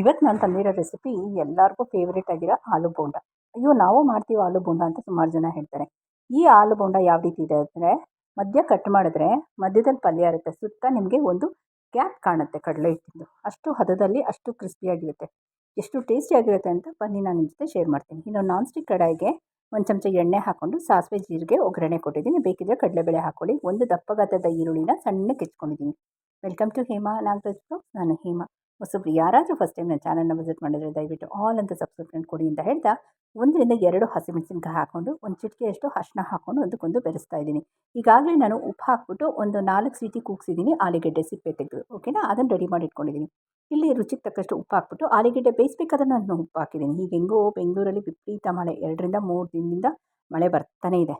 ಇವತ್ತು ನಾನು ತಂದಿರೋ ರೆಸಿಪಿ ಎಲ್ಲರಿಗೂ ಫೇವ್ರೇಟ್ ಆಗಿರೋ ಆಲೂ ಬೋಂಡ. ಅಯ್ಯೋ, ನಾವು ಮಾಡ್ತೀವಿ ಆಲೂ ಬೋಂಡ ಅಂತ ಸುಮಾರು ಜನ ಹೇಳ್ತಾರೆ. ಈ ಆಲೂ ಬೋಂಡ ಯಾವ ರೀತಿ ಇದೆ ಅಂದರೆ, ಮಧ್ಯ ಕಟ್ ಮಾಡಿದ್ರೆ ಮಧ್ಯದಲ್ಲಿ ಪಲ್ಯ ಇರುತ್ತೆ, ಸುತ್ತ ನಿಮಗೆ ಒಂದು ಗ್ಯಾಪ್ ಕಾಣುತ್ತೆ ಕಡಲೆ ಹಿಟ್ಟಿಂದು ಅಷ್ಟು ಹದದಲ್ಲಿ ಅಷ್ಟು ಕ್ರಿಸ್ಪಿಯಾಗಿರುತ್ತೆ ಎಷ್ಟು ಟೇಸ್ಟಿಯಾಗಿರುತ್ತೆ ಅಂತ ಬನ್ನಿ ನಾನು ನಿಮ್ಮ ಜೊತೆ ಶೇರ್ ಮಾಡ್ತೀನಿ. ಇನ್ನು ನಾನ್ ಸ್ಟಿಕ್ ಕಡಾಯಿಗೆ ಒಂದು ಚಮಚ ಎಣ್ಣೆ ಹಾಕ್ಕೊಂಡು ಸಾಸಿವೆ ಜೀರಿಗೆ, ಒಗ್ಗರಣೆ ಕೊಟ್ಟಿದ್ದೀನಿ. ಬೇಕಿದ್ರೆ ಕಡಲೆಬೇಳೆ ಹಾಕ್ಕೊಳ್ಳಿ ಒಂದು ದಪ್ಪಗಾತದ ಈರುಳ್ಳಿನ ಸಣ್ಣಕ್ಕೆ ಹೆಚ್ಕೊಂಡಿದ್ದೀನಿ ವೆಲ್ಕಮ್ ಟು ಹೇಮಾ ನಾಗರಾಜ್ ನಾನು ಹೇಮಾ. ಹೊಸಬ್ರು ಯಾರಾದರೂ ಫಸ್ಟ್ ಟೈಮ್ ನನ್ನ ಚಾನಲ್ನ ವಿಸಿಟ್ ಮಾಡಿದರೆ ದಯವಿಟ್ಟು ಆಲ್ ಅಂತ ಸಬ್ಸ್ಕ್ರಿಪ್ಷನ್ ಕೊಡಿ ಅಂತ ಹೇಳ್ತಾ, ಒಂದರಿಂದ ಎರಡು ಹಸಿಮೆಣಸಿನ್ಕಾಯಿ ಹಾಕ್ಕೊಂಡು, ಒಂದು ಚಿಟಿಕೆಯಷ್ಟು ಅರ್ಶಿನ ಹಾಕ್ಕೊಂಡು ಒಂದಕ್ಕೊಂದು ಬೆರೆಸ್ತಾ ಇದ್ದೀನಿ. ಈಗಾಗಲೇ ನಾನು ಉಪ್ಪು ಹಾಕ್ಬಿಟ್ಟು ಒಂದು ನಾಲ್ಕು ಸೀಟಿ ಕೂಗಿಸಿದ್ದೀನಿ, ಆಲೂಗೆಡ್ಡೆ ಸಿಪ್ಪೆ ತೆಗೆದು ಓಕೆನಾ ಅದನ್ನು ರೆಡಿ ಮಾಡಿ ಇಟ್ಕೊಂಡಿದ್ದೀನಿ. ಇಲ್ಲಿ ರುಚಿಗೆ ತಕ್ಕಷ್ಟು ಉಪ್ಪು ಹಾಕ್ಬಿಟ್ಟು, ಆಲೂಗೆಡ್ಡೆ ಬೇಯಿಸ್ಬೇಕಾದ್ರೆ ನಾನು ಉಪ್ಪು ಹಾಕಿದ್ದೀನಿ. ಈಗ ಹೆಂಗೋ ಬೆಂಗಳೂರಲ್ಲಿ ವಿಪರೀತ ಮಳೆ, ಎರಡರಿಂದ ಮೂರು ದಿನದಿಂದ ಮಳೆ ಬರ್ತಾನೆ ಇದೆ.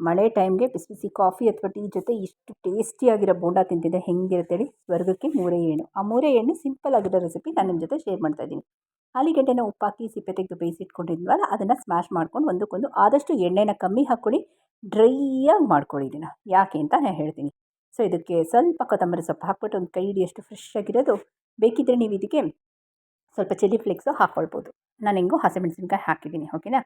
ಮಳೆ ಟೈಮ್ಗೆ ಬಿಸಿ ಬಿಸಿ ಕಾಫಿ ಅಥವಾ ಟೀ ಜೊತೆ ಇಷ್ಟು ಟೇಸ್ಟಿಯಾಗಿರೋ ಬೋಂಡ ತಿಂತಿದ್ದೆ ಹೆಂಗಿರುತ್ತೆ ಹೇಳಿ ಸ್ವರ್ಗಕ್ಕೆ ಮೂರೇ ಎಣ್ಣು ಆ ಮೂರೇ ಎಣ್ಣು ಸಿಂಪಲ್ ಆಗಿರೋ ರೆಸಿಪಿ ನಾನು ನಿಮ್ಮ ಜೊತೆ ಶೇರ್ ಮಾಡ್ತಾ ಇದ್ದೀನಿ. ಆಲೂಗೆಡ್ಡೆನ ಉಪ್ಪಾಕಿ, ಸಿಪ್ಪೆ ತೆಗೆದು ಬೇಯಿಸಿಟ್ಕೊಂಡಿದ್ವಲ್ಲ, ಅದನ್ನು ಸ್ಮ್ಯಾಶ್ ಮಾಡ್ಕೊಂಡು ಒಂದಕ್ಕೊಂದು ಆದಷ್ಟು ಎಣ್ಣೆನ ಕಮ್ಮಿ ಹಾಕ್ಕೊಳ್ಳಿ, ಡ್ರೈಯಾಗಿ ಮಾಡ್ಕೊಳ್ಳಿ ಇದನ್ನು. ಯಾಕೆ ಅಂತ ನಾನು ಹೇಳ್ತೀನಿ. ಸೊ, ಇದಕ್ಕೆ ಸ್ವಲ್ಪ ಕೊತ್ತಂಬರಿ ಸೊಪ್ಪು ಹಾಕ್ಬಿಟ್ಟು ಒಂದು ಕೈ ಹಿಡಿಯಷ್ಟು ಫ್ರೆಶ್ ಆಗಿರೋದು ಬೇಕಿದ್ದರೆ ನೀವು ಇದಕ್ಕೆ ಸ್ವಲ್ಪ ಚಿಲ್ಲಿ ಫ್ಲೇಕ್ಸು ಹಾಕ್ಕೊಳ್ಬೋದು. ನಾನು ಹೆಂಗೂ ಹಸಿಮೆಣಸಿನ್ಕಾಯಿ ಹಾಕಿದ್ದೀನಿ, ಓಕೆನಾ?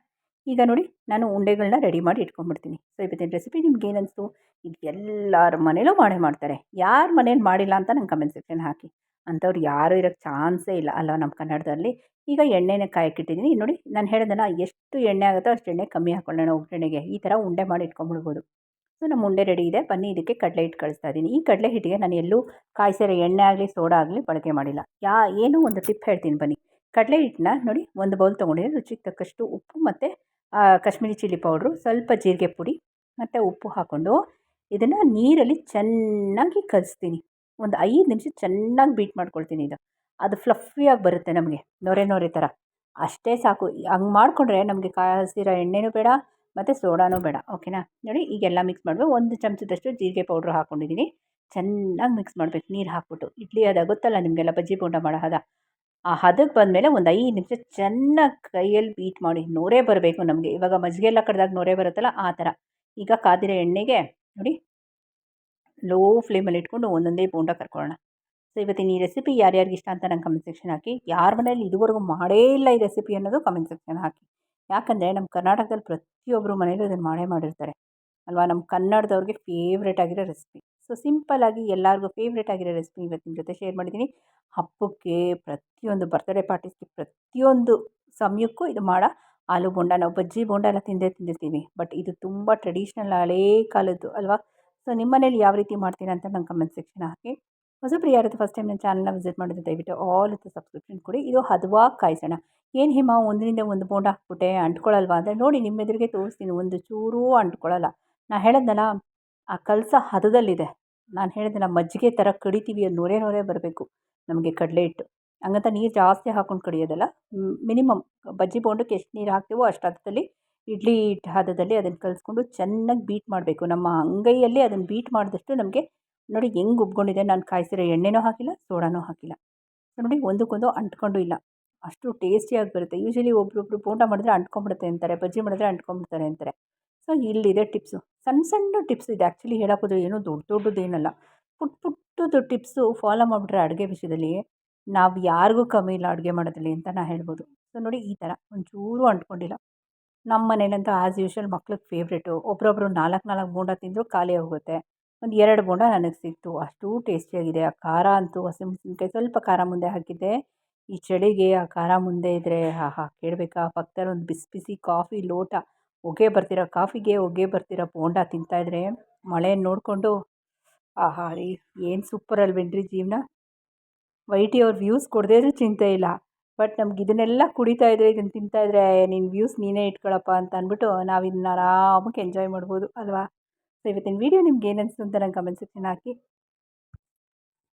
ಈಗ ನೋಡಿ ನಾನು ಉಂಡೆಗಳನ್ನ ರೆಡಿ ಮಾಡಿ ಇಟ್ಕೊಂಡ್ಬಿಡ್ತೀನಿ. ಸೊ ಇವತ್ತಿನ ರೆಸಿಪಿ ನಿಮ್ಗೆ ಏನಿಸ್ತು ಇದು ಎಲ್ಲರ ಮನೇಲೂ ಮಾಡೇ ಮಾಡ್ತಾರೆ. ಯಾರ ಮನೇಲಿ ಮಾಡಿಲ್ಲ ಅಂತ ನಂಗೆ ಕಮೆಂಟ್ ಸೆಕ್ಷನ್ ಹಾಕಿ. ಅಂಥವ್ರು ಯಾರೂ ಇರೋಕ್ಕೆ ಚಾನ್ಸೇ ಇಲ್ಲ ಅಲ್ಲ ನಮ್ಮ ಕನ್ನಡದಲ್ಲಿ? ಈಗ ಎಣ್ಣೆನ ಕಾಯಕ್ಕಿಟ್ಟಿದ್ದೀನಿ ನೋಡಿ ನಾನು ಹೇಳಿದೆನಲ್ಲ ಎಷ್ಟು ಎಣ್ಣೆ ಆಗುತ್ತೋ ಅಷ್ಟು ಎಣ್ಣೆ ಕಮ್ಮಿ ಹಾಕೊಳ್ಳೋಣ ಒಗ್ಗರಣೆಗೆ ಈ ಥರ ಉಂಡೆ ಮಾಡಿ ಇಟ್ಕೊಂಡ್ಬಿಡ್ಬೋದು. ಸೊ ನಮ್ಮ ಉಂಡೆ ರೆಡಿ ಇದೆ. ಬನ್ನಿ ಇದಕ್ಕೆ ಕಡಲೆ ಹಿಟ್ಟು ಕಳಿಸ್ತಾ ಇದ್ದೀನಿ ಈ ಕಡಲೆ ಹಿಟ್ಟಿಗೆ ನಾನು ಎಲ್ಲೂ ಕಾಯಿಸಿರೋ ಎಣ್ಣೆ ಆಗಲಿ, ಸೋಡಾ ಆಗಲಿ ಬಳಕೆ ಮಾಡಿಲ್ಲ. ಯಾ, ಏನೋ ಒಂದು ಟಿಪ್ ಹೇಳ್ತೀನಿ ಬನ್ನಿ. ಕಡಲೆ ಹಿಟ್ಟನ್ನ ನೋಡಿ ಒಂದು ಬೌಲ್ ತೊಗೊಂಡಿದ್ದೀನಿ ರುಚಿಗೆ ತಕ್ಕಷ್ಟು ಉಪ್ಪು ಮತ್ತು ಕಾಶ್ಮೀರಿ ಚಿಲ್ಲಿ ಪೌಡ್ರು, ಸ್ವಲ್ಪ ಜೀರಿಗೆ ಪುಡಿ ಮತ್ತು ಉಪ್ಪು ಹಾಕ್ಕೊಂಡು ಇದನ್ನು ನೀರಲ್ಲಿ ಚೆನ್ನಾಗಿ ಕಲಿಸ್ತೀನಿ. ಒಂದು ಐದು ನಿಮಿಷ ಚೆನ್ನಾಗಿ ಬೀಟ್ ಮಾಡ್ಕೊಳ್ತೀನಿ ಇದು. ಅದು ಫ್ಲಫಿಯಾಗಿ ಬರುತ್ತೆ ನಮಗೆ, ನೊರೆ ನೊರೆ ಥರ. ಅಷ್ಟೇ ಸಾಕು. ಹಂಗೆ ಮಾಡಿಕೊಂಡ್ರೆ ನಮಗೆ ಕಾಯಿಸಿರೋ ಎಣ್ಣೆನೂ ಬೇಡ ಮತ್ತು ಸೋಡಾನೂ ಬೇಡ, ಓಕೆನಾ? ನೋಡಿ, ಈಗೆಲ್ಲ ಮಿಕ್ಸ್ ಮಾಡಬೇಕು ಒಂದು ಚಮಚದಷ್ಟು ಜೀರಿಗೆ ಪೌಡ್ರ್ ಹಾಕ್ಕೊಂಡಿದ್ದೀನಿ ಚೆನ್ನಾಗಿ ಮಿಕ್ಸ್ ಮಾಡಬೇಕು, ನೀರು ಹಾಕ್ಬಿಟ್ಟು. ಇಡ್ಲಿ ಅದ ಗೊತ್ತಲ್ಲ ನಿಮಗೆಲ್ಲ ಬಜ್ಜಿ ಬೋಂಡ ಮಾಡೋ ಹದ. ಆ ಹದಕ್ಕೆ ಬಂದಮೇಲೆ ಒಂದು ಐದು ನಿಮಿಷ ಚೆನ್ನಾಗಿ ಕೈಯಲ್ಲಿ ಬೀಟ್ ಮಾಡಿ, ನೊರೆ ಬರಬೇಕು ನಮಗೆ. ಇವಾಗ ಮಜ್ಜಿಗೆ ಎಲ್ಲ ಕಡ್ದಾಗ ನೊರೆ ಬರುತ್ತಲ್ಲ, ಆ ಥರ. ಈಗ ಕಾದಿರೋ ಎಣ್ಣೆಗೆ ನೋಡಿ ಲೋ ಫ್ಲೇಮಲ್ಲಿ ಇಟ್ಕೊಂಡು ಒಂದೊಂದೇ ಬೋಂಡ ಕರ್ಕೊಳ್ಳೋಣ. ಸೊ ಇವತ್ತಿನ ಈ ರೆಸಿಪಿ ಯಾರ್ಯಾರಿಗೆ ಇಷ್ಟ ಅಂತ ನಂಗೆ ಕಮೆಂಟ್ ಸೆಕ್ಷನ್ ಹಾಕಿ. ಯಾರ ಮನೇಲಿ ಇದುವರೆಗೂ ಮಾಡೇ ಇಲ್ಲ ಈ ರೆಸಿಪಿ ಅನ್ನೋದು ಕಮೆಂಟ್ ಸೆಕ್ಷನ್ ಹಾಕಿ. ಯಾಕಂದರೆ ನಮ್ಮ ಕರ್ನಾಟಕದಲ್ಲಿ ಪ್ರತಿಯೊಬ್ಬರು ಮನೇಲೂ ಇದನ್ನು ಮಾಡೇ ಮಾಡಿರ್ತಾರೆ. ಅಲ್ವಾ? ನಮ್ಮ ಕನ್ನಡದವ್ರಿಗೆ ಫೇವ್ರೇಟ್ ಆಗಿರೋ ರೆಸಿಪಿ ಸೊ ಸಿಂಪಲ್ಲಾಗಿ ಎಲ್ಲರಿಗೂ ಫೇವ್ರೇಟ್ ಆಗಿರೋ ರೆಸಿಪಿ ಇವತ್ತಿನ ಜೊತೆ ಶೇರ್ ಮಾಡಿದ್ದೀನಿ. ಹಬ್ಬಕ್ಕೆ ಪ್ರತಿಯೊಂದು ಬರ್ತ್ಡೇ ಪಾರ್ಟೀಸ್ಗೆ ಪ್ರತಿಯೊಂದು ಸಮಯಕ್ಕೂ ಇದು ಮಾಡೋ. ಆಲೂ ಬೋಂಡ, ನಾವು ಬಜ್ಜಿ ಬೋಂಡ ಎಲ್ಲ ತಿಂದೇ ತಿಂದಿರ್ತೀವಿ. ಬಟ್ ಇದು ತುಂಬ ಟ್ರೆಡಿಷ್ನಲ್ ಹಳೇ ಕಾಲದ್ದು, ಅಲ್ವಾ? ಸೊ ನಿಮ್ಮ ಮನೇಲಿ ಯಾವ ರೀತಿ ಮಾಡ್ತೀರಾ ಅಂತ ನಂಗೆ ಕಮೆಂಟ್ ಸೆಕ್ಷನ್ ಹಾಕಿ. ಹೊಸಬ್ರು ಯಾರಾದ್ರು ಫಸ್ಟ್ ಟೈಮ್ ನನ್ನ ಚಾನಲ್ನ ವಿಸಿಟ್ ಮಾಡಿದ್ರೆ ದಯವಿಟ್ಟು ಆಲ್ ಇತ್ತು ಸಬ್ಸ್ಕ್ರಿಪ್ಷನ್ ಕೊಡಿ. ಇದು ಹದವಾಗಿ ಕಾಯಿಸೋಣ. ಏನು ಹಿಮ, ಒಂದರಿಂದ ಒಂದು ಬೋಂಡ ಹಾಕ್ಬಿಟ್ಟೆ ಅಂಟ್ಕೊಳ್ಳಲ್ವಾ ಅಂದರೆ ನೋಡಿ ನಿಮ್ಮ ಎದುರಿಗೆ ತೋರಿಸ್ತೀನಿ. ಒಂದು ಚೂರೂ ಅಂಟ್ಕೊಳ್ಳಲ್ಲ. ನಾನು ಹೇಳೋದಲ್ಲ ಆ ಕಲಸ ಹದದಲ್ಲಿದೆ. ನಾನು ಹೇಳಿದ್ನಲ್ಲ, ಮಜ್ಜಿಗೆ ಥರ ಕಡಿತೀವಿ ಅದು ನೊರೆ ನೊರೆ ಬರಬೇಕು ನಮಗೆ ಕಡಲೆ ಹಿಟ್ಟು. ಹಂಗಂತ ನೀರು ಜಾಸ್ತಿ ಹಾಕ್ಕೊಂಡು ಕಡಿಯೋದಲ್ಲ ಮಿನಿಮಮ್ ಬಜ್ಜಿ ಬೋಂಡಕ್ಕೆ ಎಷ್ಟು ನೀರು ಹಾಕ್ತೀವೋ ಅಷ್ಟು ಹದದಲ್ಲಿ ಇಡ್ಲಿ ಹಿಟ್ಟು ಹದದಲ್ಲಿ ಅದನ್ನು ಕಲಿಸ್ಕೊಂಡು ಚೆನ್ನಾಗಿ ಬೀಟ್ ಮಾಡಬೇಕು. ನಮ್ಮ ಅಂಗೈಯಲ್ಲಿ ಅದನ್ನು ಬೀಟ್ ಮಾಡಿದಷ್ಟು ನಮಗೆ ನೋಡಿ ಹೆಂಗೆ ಉಬ್ಕೊಂಡಿದೆ, ನಾನು ಕಾಯಿಸಿರೋ ಎಣ್ಣೆನೂ ಹಾಕಿಲ್ಲ, ಸೋಡಾನೂ ಹಾಕಿಲ್ಲ. ನೋಡಿ ಒಂದಕ್ಕೊಂದು ಅಂಟ್ಕೊಂಡು ಇಲ್ಲ. ಅಷ್ಟು ಟೇಸ್ಟಿಯಾಗಿ ಬರುತ್ತೆ. ಯೂಶ್ವಲಿ ಒಬ್ಬರೊಬ್ರು ಬೋಂಡ ಮಾಡಿದ್ರೆ ಅಂಟ್ಕೊಂಡ್ಬಿಡುತ್ತೆ ಅಂತಾರೆ, ಬಜ್ಜಿ ಮಾಡಿದ್ರೆ ಅಂಟ್ಕೊಂಡ್ಬಿಡ್ತಾರೆ ಅಂತಾರೆ. ಸೊ, ಇಲ್ಲಿದೆ ಟಿಪ್ಸು. ಸಣ್ಣ ಸಣ್ಣ ಟಿಪ್ಸ್ ಇದೆ. ಆ್ಯಕ್ಚುಲಿ ಹೇಳೋಕ್ಕೋದ್ರೆ ಏನೂ ದೊಡ್ಡ ದೊಡ್ಡದೇನಲ್ಲ. ಪುಟ್ ಪುಟ್ಟದು ಟಿಪ್ಸು ಫಾಲೋ ಮಾಡಿಬಿಟ್ರೆ ಅಡುಗೆ ವಿಷಯದಲ್ಲಿ ನಾವು ಯಾರಿಗೂ ಕಮ್ಮಿ ಇಲ್ಲ ಅಡುಗೆ ಮಾಡೋದ್ರಲ್ಲಿ ಅಂತ ನಾನು ಹೇಳ್ಬೋದು. ಸೊ, ನೋಡಿ ಈ ಥರ. ಒಂಚೂರು ಅಂಟ್ಕೊಂಡಿಲ್ಲ. ನಮ್ಮ ಮನೇಲಂತೂ ಆ್ಯಸ್ ಯೂಶ್ವಲ್ ಮಕ್ಳಿಗೆ ಫೇವ್ರೇಟು ಒಬ್ರೊಬ್ರು ನಾಲ್ಕು ನಾಲ್ಕು ಬೋಂಡ ತಿಂದರೂ ಖಾಲಿ ಹೋಗುತ್ತೆ. ಒಂದು ಎರಡು ಬೋಂಡ ನನಗೆ ಸಿಕ್ತು. ಅಷ್ಟು ಟೇಸ್ಟಿಯಾಗಿದೆ. ಆ ಖಾರ ಅಂತೂ ಹಸಿಮೆಣಸಿನ್ಕಾಯಿ ಸ್ವಲ್ಪ ಖಾರ ಮುಂದೆ ಹಾಕಿದ್ದೆ. ಈ ಚಳಿಗೆ ಆ ಖಾರ ಮುಂದೆ ಇದ್ದರೆ ಆಹಾ, ಕೇಳಬೇಕಾ? ಪಕ್ಕದಲ್ಲಿ ಒಂದು ಬಿಸಿ ಬಿಸಿ ಕಾಫಿ ಲೋಟ. ಹೊಗೆ ಬರ್ತಿರೋ? ಕಾಫಿಗೆ ಹೊಗೆ ಬರ್ತಿರೋ? ಬೋಂಡ ತಿಂತಾಯಿದ್ರೆ ಮಳೆ ನೋಡಿಕೊಂಡು, ಆಹಾ ರೀ, ಏನು ಸೂಪರ್ ಅಲ್ವೇನ್ರಿ ಜೀವನ? ವೈಟಿ ಅವ್ರ ವ್ಯೂಸ್ ಕೊಡದೇ ಇದ್ರೂ ಚಿಂತೆ ಇಲ್ಲ. ಬಟ್ ನಮ್ಗೆ ಇದನ್ನೆಲ್ಲ ಕುಡಿತಾ ಇದ್ರೆ ಇದನ್ನು ತಿಂತಾ ಇದ್ರೆ ನಿನ್ನ ವ್ಯೂಸ್ ನೀನೇ ಇಟ್ಕೊಳಪ್ಪ ಅಂತ ಅಂದ್ಬಿಟ್ಟು ನಾವು ಇದನ್ನ ಆರಾಮಾಗಿ ಎಂಜಾಯ್ ಮಾಡ್ಬೋದು, ಅಲ್ವಾ? ಸೊ ಇವತ್ತಿನ ವೀಡಿಯೋ ನಿಮ್ಗೆ ಏನು ಅನಿಸ್ತು ಅಂತ ನಂಗೆ ಕಮೆಂಟ್ ಸೆಕ್ಷನ್ ಹಾಕಿ.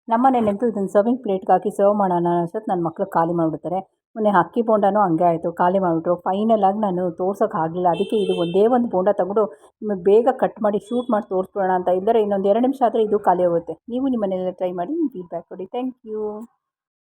ನಮ್ಮ ಮನೇಲಂತೂ ಇದನ್ನು ಸರ್ವಿಂಗ್ ಪ್ಲೇಟ್ಗೆ ಹಾಕಿ ಸರ್ವ್ ಮಾಡೋಣ ಅಷ್ಟೊತ್ತು ನನ್ನ ಮಕ್ಕಳು ಖಾಲಿ ಮಾಡಿಬಿಡ್ತಾರೆ. ಮೊನ್ನೆ ಅಕ್ಕಿ ಬೋಂಡನೂ ಹಂಗೆ ಆಯಿತು, ಖಾಲಿ ಮಾಡಿಬಿಟ್ರು. ಫೈನಲಾಗಿ ನಾನು ತೋರ್ಸೋಕ್ಕಾಗಲಿಲ್ಲ ಅದಕ್ಕೆ ಇದು ಒಂದೇ ಒಂದು ಬೋಂಡ ತಗೊಂಡು ನಿಮಗೆ ಬೇಗ ಕಟ್ ಮಾಡಿ ಶೂಟ್ ಮಾಡಿ ತೋರಿಸ್ಬಿಡೋಣ ಅಂತ ಇಲ್ಲದ್ರೆ ಇನ್ನೊಂದು ಎರಡು ನಿಮಿಷ ಆದರೆ ಇದು ಖಾಲಿ ಹೋಗುತ್ತೆ. ನೀವು ನಿಮ್ಮ ಮನೆಯಲ್ಲೇ ಟ್ರೈ ಮಾಡಿ ಫೀಡ್ಬ್ಯಾಕ್ ಕೊಡಿ. Thank you